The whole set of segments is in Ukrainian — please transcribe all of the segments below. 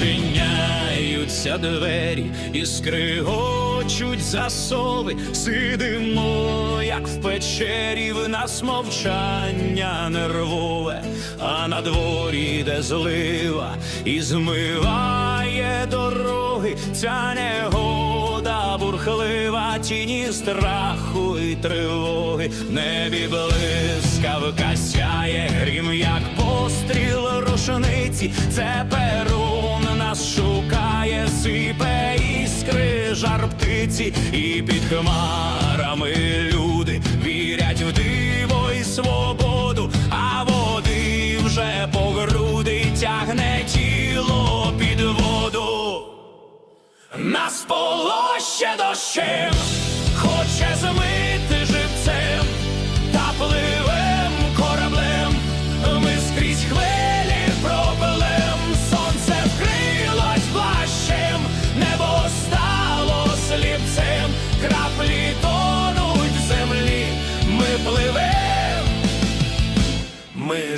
Відчиняються двері і скригочуть засови, сидимо, як в печері, в нас мовчання нервове, а на дворі де злива і змиває дороги, ця негода бурхлива, тіні страху і тривоги, небі блискавка сяє, грім, як постріл рушниці, це перун жар птиці, і під хмарами люди вірять в диво і свободу, а води вже по груди тягне тіло під воду. Нас полоще дощем,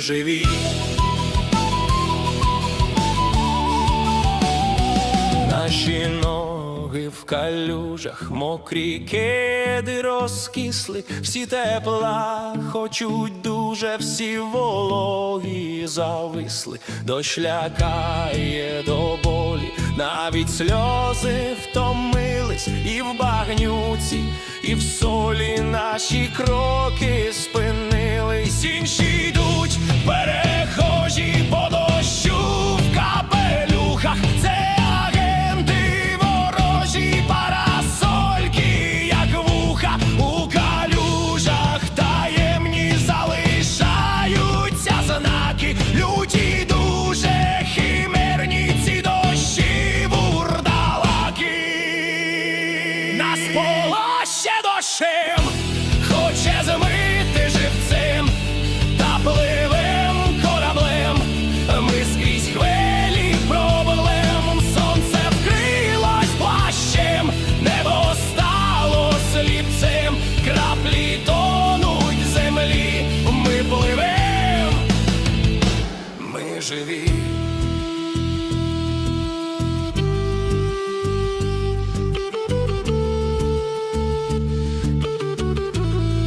живі. Наші ноги в калюжах, мокрі кеди розкисли, всі тепла хочуть дуже, всі вологі зависли, дощ лякає до болі, навіть сльози втомились, і в багнюці, і в солі наші кроки Нас полоще дощем, хоче змити живцем, та пливем кораблем, ми скрізь хвилі проблем, сонце вкрилось плащем, небо стало сліпцем, краплі тонуть землі, ми пливем, ми живі.